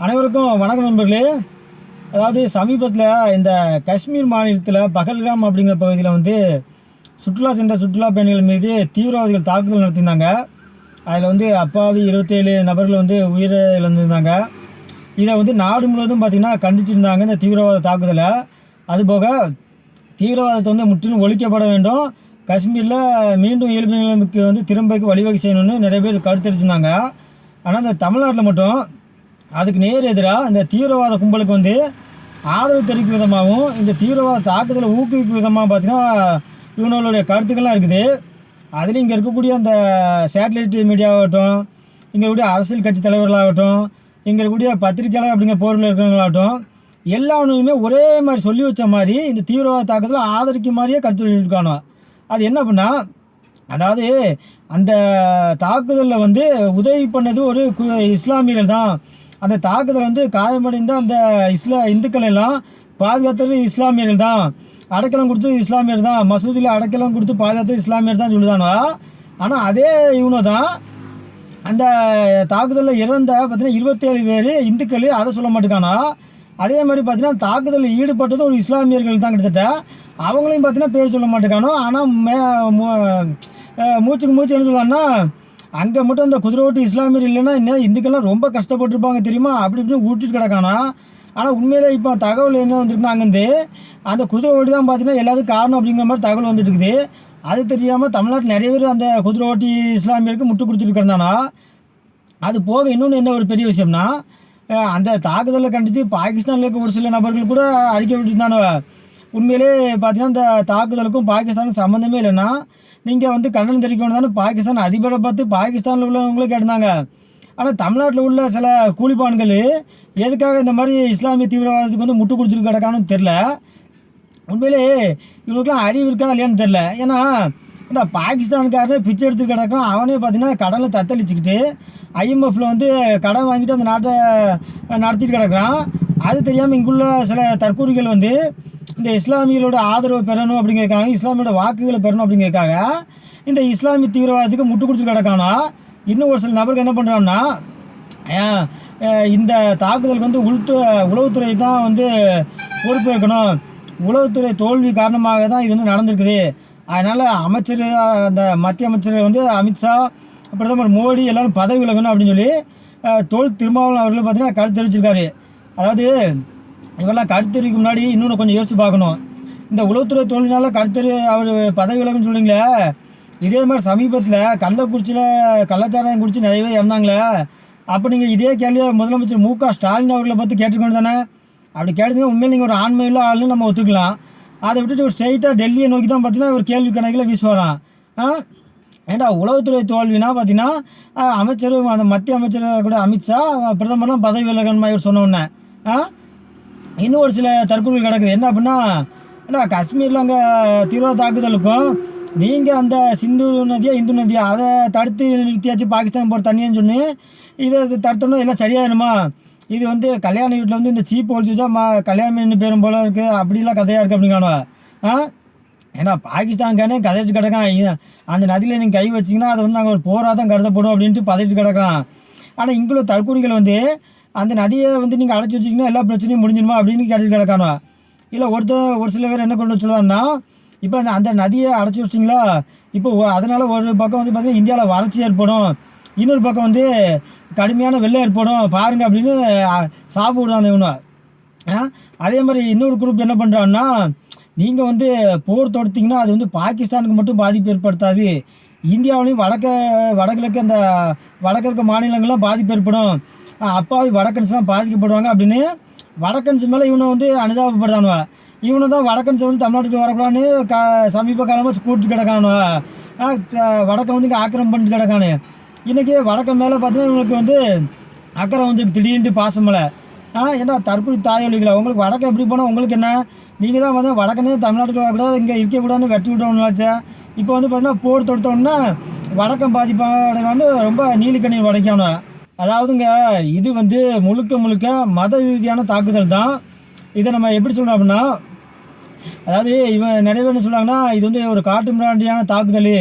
அனைவருக்கும் வணக்கம் நண்பர்களே. அதாவது சமீபத்தில் இந்த காஷ்மீர் மாநிலத்தில் பகல்காம் அப்படிங்கிற பகுதியில் வந்து சுற்றுலா சென்ற சுற்றுலா பயணிகள் மீது தீவிரவாதிகள் தாக்குதல் நடத்தியிருந்தாங்க. அதில் வந்து அப்பாவி இருபத்தேழு நபர்கள் வந்து உயிரை இழந்திருந்தாங்க இதை வந்து நாடு முழுவதும் பார்த்திங்கன்னா கண்டிச்சிருந்தாங்க இந்த தீவிரவாத தாக்குதலை. அதுபோக தீவிரவாதத்தை வந்து முற்றிலும் ஒழிக்கப்பட வேண்டும். காஷ்மீரில் மீண்டும் இயல்பு நிலைமைக்கு வந்து திரும்பக்கு வழிவகை செய்யணும்னு நிறைய பேர் கருத்தெடுத்திருந்தாங்க ஆனால் இந்த தமிழ்நாட்டில் மட்டும் அதுக்கு நேர் எதிராக இந்த தீவிரவாத கும்பலுக்கு வந்து ஆதரவு தெரிவிக்கும் விதமாகவும் இந்த தீவிரவாத தாக்குதலை ஊக்குவிக்கும் விதமாக பார்த்தீங்கன்னா இவங்களுடைய கருத்துக்கள்லாம் இருக்குது. அதுலேயும் இங்கே இருக்கக்கூடிய அந்த சேட்டலைட் மீடியாவாகட்டும் இங்கே இருக்கக்கூடிய அரசியல் கட்சி தலைவர்களாகட்டும் இங்கே இருக்கக்கூடிய பத்திரிகையாளர் அப்படிங்கிற போரில் இருக்கிறவங்களாகட்டும் எல்லாருமே ஒரே மாதிரி சொல்லி வச்ச மாதிரி இந்த தீவிரவாத தாக்குதலை ஆதரிக்கும் மாதிரியே கருத்து சொல்லியிருக்கானோ அது என்ன அப்படின்னா அதாவது அந்த தாக்குதலில் வந்து உதவி பண்ணது ஒரு கு- இஸ்லாமியர்கள் தான். அந்த தாக்குதல் வந்து காயமடைந்த அந்த இஸ்லா இந்துக்கள் எல்லாம் பாதுகாத்தது இஸ்லாமியர்கள் தான். அடைக்கலம் கொடுத்தது இஸ்லாமியர் தான். மசூதியில் அடைக்கலம் கொடுத்து பாதுகாத்தது இஸ்லாமியர் தான் சொல்லுதானா ஆனால் அதே இவனோ தான் அந்த தாக்குதலில் இறந்த பார்த்தீங்கன்னா இருபத்தேழு பேர் இந்துக்கள் அதை சொல்ல மாட்டேங்கானா? அதே மாதிரி பார்த்தீங்கன்னா தாக்குதலில் ஈடுபட்டது ஒரு இஸ்லாமியர்கள் தான் கிட்டத்தட்ட. அவங்களையும் பார்த்தீங்கன்னா பேர் சொல்ல மாட்டேங்கானோ ஆனால் மே மூச்சுக்கு மூச்சு என்ன சொல்லுவாங்கன்னா அங்கே மட்டும் அந்த குதிரை ஓட்டு இஸ்லாமியர் இல்லைன்னா இன்னும் இந்துக்கெல்லாம் ரொம்ப கஷ்டப்பட்டிருப்பாங்க தெரியுமா? அப்படி இப்படின்னு ஊட்டிட்டு கிடக்கானா? ஆனால் உண்மையிலே இப்போ தகவல் என்ன வந்துருக்குன்னா அங்கேருந்து அந்த குதிரை ஓட்டி தான் பார்த்தீங்கன்னா எல்லாத்துக்கும் காரணம் அப்படிங்கிற மாதிரி தகவல் வந்துட்டு இருக்குது அது தெரியாமல் தமிழ்நாட்டில் நிறைய பேர் அந்த குதிரை ஓட்டி இஸ்லாமியருக்கு முட்டு கொடுத்துட்டு அது போக இன்னொன்று என்ன ஒரு பெரிய விஷயம்னா அந்த தாக்குதலை கண்டித்து பாகிஸ்தானில் இருக்க ஒரு சில நபர்கள் கூட அறிக்கை விட்டுருந்தானுவ. உண்மையிலே பார்த்தீங்கன்னா இந்த தாக்குதலுக்கும் பாகிஸ்தானுக்கும் சம்மந்தமே இல்லைன்னா நீங்கள் வந்து கண்டனம் தெரிவிக்கணும் தானே பாகிஸ்தான் அதிபரை பார்த்து பாகிஸ்தானில் உள்ளவங்களே கேட்டிருந்தாங்க. ஆனால் தமிழ்நாட்டில் உள்ள சில கூலிப்பான்கள் எதுக்காக இந்த மாதிரி இஸ்லாமிய தீவிரவாதத்துக்கு வந்து முட்டு கொடுத்துட்டு கிடக்கானு தெரில உண்மையிலே இவங்களுக்குலாம் அறிவு இருக்கா இல்லையான்னு தெரில ஏன்னா இந்த பாகிஸ்தான்காரனே பிச்சை எடுத்து கிடக்கான் அவனே பார்த்தீங்கன்னா கடலை தத்தளிச்சுக்கிட்டு ஐஎம்எஃப்ல வந்து கடன் வாங்கிட்டு அந்த நாட்டை நடத்திட்டு கிடக்குறான். அது தெரியாமல் இங்குள்ள சில தற்கூறிகள் வந்து இந்த இஸ்லாமியர்களோட ஆதரவு பெறணும் அப்படிங்கிறக்காக இஸ்லாமியோட வாக்குகளை பெறணும் அப்படிங்கிறக்காக இந்த இஸ்லாமிய தீவிரவாதத்துக்கு முட்டு கொடுத்து கிடக்கானா? இன்னும் ஒரு சில நபருக்கு என்ன பண்ணுறான்னா இந்த தாக்குதலுக்கு வந்து உள்து உளவுத்துறை தான் வந்து பொறுப்பேற்கணும். உளவுத்துறை தோல்வி காரணமாக தான் இது வந்து நடந்திருக்குது. அதனால் அமைச்சர் அந்த மத்திய அமைச்சர் வந்து அமித்ஷா பிரதமர் மோடி எல்லாரும் பதவி விலகணும் அப்படின்னு சொல்லி தோல் தொல் திருமாவளவன் அவர்களும் பார்த்தீங்கன்னா கருத்து தெரிவிச்சிருக்காரு. அதாவது இவெல்லாம் கருத்து தெரிவிக்க முன்னாடி இன்னொன்று கொஞ்சம் யோசித்து பார்க்கணும். இந்த உளவுத்துறை தொழில்னால கருத்தரு அவர் பதவி விலகுன்னு சொல்லிங்களே இதே மாதிரி சமீபத்தில் கள்ளக்குறிச்சியில் கள்ளச்சாராயம் குடிச்சு நிறைய பேர் இறந்தாங்களே அப்போ நீங்கள் இதே கேள்வியை முதலமைச்சர் மு க ஸ்டாலின் அவர்களை பற்றி கேட்டுக்கணும் தானே? அப்படி கேட்டதுங்க உண்மையில் நீங்கள் ஒரு ஆண்மையுள்ள ஆளுன்னு நம்ம ஒத்துக்கலாம். அதை விட்டுட்டு ஒரு ஸ்ட்ரெயிட்டாக டெல்லியை நோக்கி தான் பார்த்தீங்கன்னா ஒரு கேள்வி கணக்கில் வீசுவாராம். ஆ? ஏண்டா உளவுத்துறை தோல்வினா பார்த்தீங்கன்னா அமைச்சரும் அமைச்சர் அந்த மத்திய அமைச்சராக கூட அமித்ஷா பிரதமர்லாம் பதவி விலகணுமா இவர் சொன்ன ஆ? இன்னும் ஒரு சில தற்கொலைகள் கிடக்குது என்ன அப்படின்னா ஏன்னா காஷ்மீரில் அங்கே தீவிர தாக்குதலுக்கும் நீங்கள் அந்த சிந்து நதியா இந்து நதியா அதை தடுத்து நிறுத்தியாச்சு பாகிஸ்தான் போகிற தண்ணின்னு சொன்னி இதை தடுத்தோம்னா எல்லாம் சரியாயிருமா இது வந்து கல்யாண வீட்டில் வந்து இந்த சீப் ஒழிச்சு வச்சா மா கல்யாணம் பேரும் போல இருக்குது அப்படிலாம் கதையாக இருக்குது அப்படிங்கானோ ஆ? ஏன்னா பாகிஸ்தான்கானே கதைச்சு கிடக்கான். அந்த நதியில் நீங்கள் கை வச்சிங்கன்னா அதை வந்து நாங்கள் ஒரு போராக தான் கருதப்படும் அப்படின்ட்டு பதவிட்டு கிடக்கலாம் ஆனால் இங்குள்ள தற்கூரிகள் வந்து அந்த நதியை வந்து நீங்கள் அடைச்சி வச்சிங்கன்னா எல்லா பிரச்சனையும் முடிஞ்சிடுமா அப்படின்னு கேட்டு கிடக்கானோ இல்லை ஒருத்தர் ஒரு சில பேர் என்ன கொண்டு சொல்லுவாங்கன்னா இப்போ அந்த அந்த நதியை அடைச்சி வச்சிங்களா? இப்போ அதனால் ஒரு பக்கம் வந்து பார்த்திங்கன்னா இந்தியாவில் வறட்சி ஏற்படும். இன்னொரு பக்கம் வந்து கடுமையான வெள்ளை ஏற்படும் பாருங்க அப்படின்னு சாப்பிடுறான் இவனை அதே மாதிரி இன்னொரு குரூப் என்ன பண்ணுறான்னா நீங்கள் வந்து போர் தொடுத்தீங்கன்னா அது வந்து பாகிஸ்தானுக்கு மட்டும் பாதிப்பு ஏற்படுத்தாது. இந்தியாவிலையும் வடக்க வடகிழக்கு அந்த வடக்கு இருக்க மாநிலங்கள்லாம் பாதிப்பு ஏற்படும். அப்பாவி வடக்கன்ஸ்லாம் பாதிக்கப்படுவாங்க அப்படின்னு வடக்கன்ஸ் மேலே இவனை வந்து அனுதாபப்படுறானுவ. இவனை தான் வடக்கன்ஸ் வந்து தமிழ்நாட்டுக்கு வரக்கூடாதுன்னு க சமீப காலமாக கூப்பிட்டு கிடக்கானுவ. வடக்கை ச- வந்து இங்கே ஆக்கிரமம் பண்ணிட்டு கிடக்கானு. இன்றைக்கி வடக்க மேலே பார்த்தீங்கன்னா உங்களுக்கு வந்து அக்கறை வந்து திடீர்னு பாசமலை ஆனால் ஏன்னா தற்கொலை தாயொலிகளை உங்களுக்கு வடக்கு எப்படி போனால் உங்களுக்கு என்ன? நீங்கள் தான் வந்து வடக்குனே தமிழ்நாட்டுக்கு வரக்கூடாது இங்கே இருக்கக்கூடாதுன்னு வெட்டி விட்டவங்களாச்சே இப்போ வந்து பார்த்தீங்கன்னா போர் தொடுத்தோன்னா வடக்கம் பாதிப்படைவான்னு ரொம்ப நீலிக்கண்ணீர் உடைக்கணும். அதாவதுங்க இது வந்து முழுக்க முழுக்க மத ரீதியான தாக்குதல் தான். இதை நம்ம எப்படி சொல்கிறோம் அப்படின்னா அதாவது இவன் நிறைய பேர் என்ன சொல்றாங்கன்னா இது வந்து ஒரு காட்டு மிராண்டியான தாக்குதல்.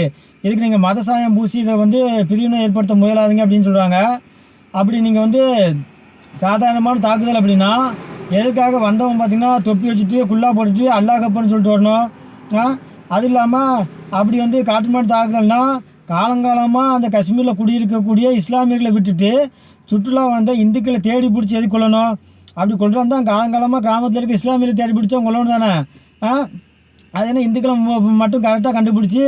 இதுக்கு நீங்கள் மத சாயம் பூசி இதை வந்து பிரிவினை ஏற்படுத்த முயலாதீங்க அப்படின்னு சொல்கிறாங்க அப்படி நீங்கள் வந்து சாதாரணமான தாக்குதல் அப்படின்னா எதுக்காக வந்தவன் பார்த்தீங்கன்னா தொப்பி வச்சுட்டு குல்லா போட்டுட்டு அல்லா கப்பன்னு சொல்லிட்டு வரணும். ஆ? அது இல்லாமல் அப்படி வந்து காட்டுமாடு தாக்குதல்னா காலங்காலமாக அந்த காஷ்மீரில் குடியிருக்கக்கூடிய இஸ்லாமியர்களை விட்டுட்டு சுற்றுலா வந்த இந்துக்களை தேடி பிடிச்சி எது கொள்ளணும் அப்படி கொள்றது தான் காலங்காலமாக கிராமத்தில் இருக்க இஸ்லாமியரை தேடி பிடிச்சவங்க கொள்ளணும் தானே. அது என்ன இந்துக்களை ம- மட்டும் கரெக்டாக கண்டுபிடிச்சி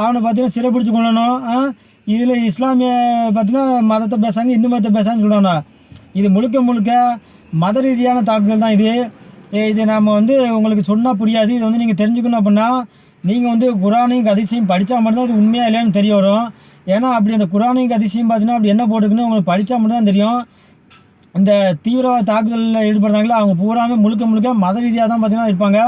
அவனை பார்த்தீங்கன்னா சிறைப்பிடிச்சு கொள்ளணும். இதில் இஸ்லாமிய பார்த்தீங்கன்னா மதத்தை பேசாங்க இந்து மதத்தை பேசாங்கன்னு சொல்கிறாங்க இது முழுக்க முழுக்க மத ரீதியான தாக்குதல் தான் இது. இது நாம் வந்து உங்களுக்கு சொன்னால் புரியாது. இது வந்து நீங்கள் தெரிஞ்சுக்கணும் அப்படின்னா நீங்கள் வந்து குரானையும் அதிசயம் படித்தா மட்டும்தான் இது உண்மையாக இல்லையான்னு தெரிய வரும். ஏன்னா அப்படி அந்த குரானையும் அதிசயம் பார்த்தீங்கன்னா அப்படி என்ன போட்டுக்குன்னு உங்களுக்கு படித்தா மட்டும்தான் தெரியும். இந்த தீவிரவாத தாக்குதலில் ஈடுபடுறாங்களோ அவங்க பூராமே முழுக்க முழுக்க மத ரீதியாக தான் பார்த்தீங்கன்னா இருப்பாங்க.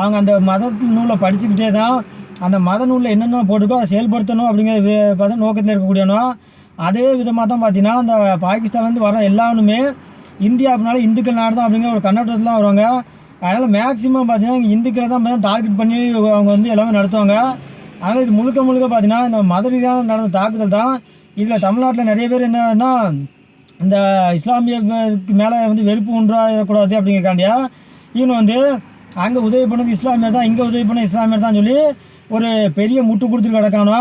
அவங்க அந்த மத நூலை படிச்சுக்கிட்டே தான் அந்த மத நூலில் என்னென்ன போட்டிருக்கோ அதை செயல்படுத்தணும் அப்படிங்கிற பார்த்தா நோக்கத்தில் இருக்கக்கூடியனோ அதே விதமாக தான் பார்த்தீங்கன்னா அந்த பாகிஸ்தான்லேருந்து வர எல்லாருமே இந்தியா அப்படின்னால இந்துக்கள் நாடு தான் அப்படிங்கிற ஒரு கண்ணோட்டத்தில் தான் வருவாங்க. அதனால் மேக்ஸிமம் பார்த்தீங்கன்னா இங்கே இந்துக்களை தான் டார்கெட் பண்ணி அவங்க வந்து எல்லாமே நடத்துவாங்க. அதனால் இது முழுக்க முழுக்க பார்த்தீங்கன்னா இந்த மத ரீதியாக நடந்த தாக்குதல் தான். இதில் தமிழ்நாட்டில் நிறைய பேர் என்னன்னா இந்த இஸ்லாமியக்கு மேலே வந்து வெறுப்பு உண்டாயிடக்கூடாது அப்படிங்கிறக்காண்டியா இவனு வந்து அங்கே உதவி பண்ணது இஸ்லாமியர் தான் இங்கே உதவி பண்ண இஸ்லாமியர் தான் சொல்லி ஒரு பெரிய முட்டு கொடுத்துட்டு கிடக்கானோ?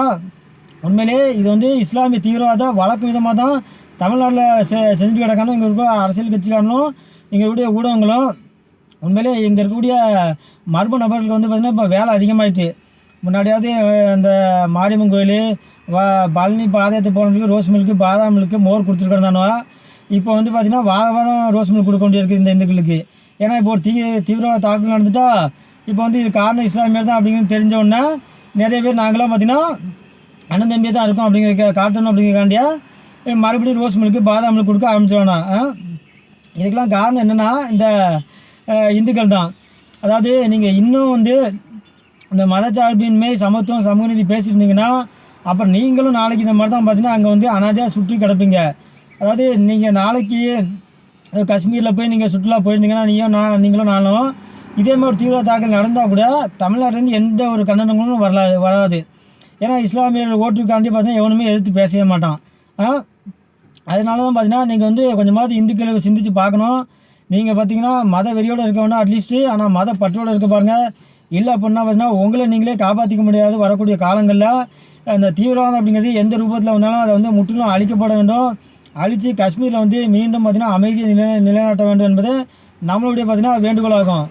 உண்மையிலே இது வந்து இஸ்லாமிய தீவிரவாத வழக்கு விதமாக தான் தமிழ்நாட்டில் செ செஞ்சுட்டு கிடக்கானோ? இங்கே இருக்க அரசியல் கட்சிக்காரனும் இங்கே இருக்கக்கூடிய ஊடகங்களும். உண்மையிலே இங்கே இருக்கக்கூடிய மர்ம நபர்களுக்கு வந்து பார்த்திங்கன்னா இப்போ வேலை அதிகமாகிட்டு முன்னாடியாவது அந்த இந்த மாரியம்மன் கோயில் வ பழனி பாதத்து போனதுக்கு ரோஸ் மில்க்கு பாதாம் மில்க்கு மோர் கொடுத்துருக்கறானோ இப்போ வந்து பார்த்திங்கன்னா வார வாரம் ரோஸ் மில்க் கொடுக்க வேண்டியிருக்கு இந்த இந்துக்களுக்கு. ஏன்னா இப்போ ஒரு தீ தீவிரவாத தாக்குதல் நடந்துட்டா இப்போ வந்து இது காரணம் இஸ்லாமியர் தான் அப்படிங்கிறது தெரிஞ்ச உடனே நிறைய பேர் நாங்களாம் பார்த்தீங்கன்னா அண்ணன் தம்பியாக தான் இருக்கும் அப்படிங்கிற காட்டணும் அப்படிங்கிறக்காண்டியா மறுபடியும் ரோஸ் மில்க்கு பாதாம் மில்க் கொடுக்க ஆரம்பிச்சிடணும் இதுக்கெல்லாம் காரணம் என்னென்னா இந்த இந்துக்கள் தான். அதாவது நீங்கள் இன்னும் வந்து இந்த மதச்சார்பின்மை சமத்துவம் சமூக நீதி பேசியிருந்தீங்கன்னா அப்புறம் நீங்களும் நாளைக்கு இந்த மாதிரி தான் பார்த்தீங்கன்னா அங்கே வந்து அனாதையாக சுற்றி கிடப்பீங்க. அதாவது நீங்கள் நாளைக்கு காஷ்மீரில் போய் நீங்கள் சுற்றுலா போயிருந்தீங்கன்னா நீயும் நான் நீங்களும் நானும் இதே மாதிரி ஒரு தீவிர தாக்கல் நடந்தால் கூட தமிழ்நாட்டிலேருந்து எந்த ஒரு கண்டனங்களும் வரலாது வராது. ஏன்னா இஸ்லாமியர் ஓட்டுக்காண்டி பார்த்தீங்கன்னா எவனுமே எதிர்த்து பேசவே மாட்டான். அதனால தான் பார்த்தீங்கன்னா நீங்கள் வந்து கொஞ்சமாவது இந்துக்களுக்கு சிந்திச்சு பார்க்கணும். நீங்கள் பார்த்தீங்கன்னா மத வெறியோடு இருக்க வேணா அட்லீஸ்ட்டு ஆனால் மத பற்றோடு இருக்க பாருங்கள் இல்லை அப்படின்னா பார்த்தீங்கன்னா உங்களை நீங்களே காப்பாற்றிக்க முடியாது. வரக்கூடிய காலங்களில் அந்த தீவிரவாதம் அப்படிங்கிறது எந்த ரூபத்தில் வந்தாலும் அதை வந்து முற்றிலும் அழிக்கப்பட வேண்டும். அழித்து காஷ்மீரில் வந்து மீண்டும் பார்த்தீங்கன்னா அமைதியை நிலை நிலைநாட்ட வேண்டும் என்பது நம்மளுடைய பார்த்தீங்கன்னா வேண்டுகோளாகும்.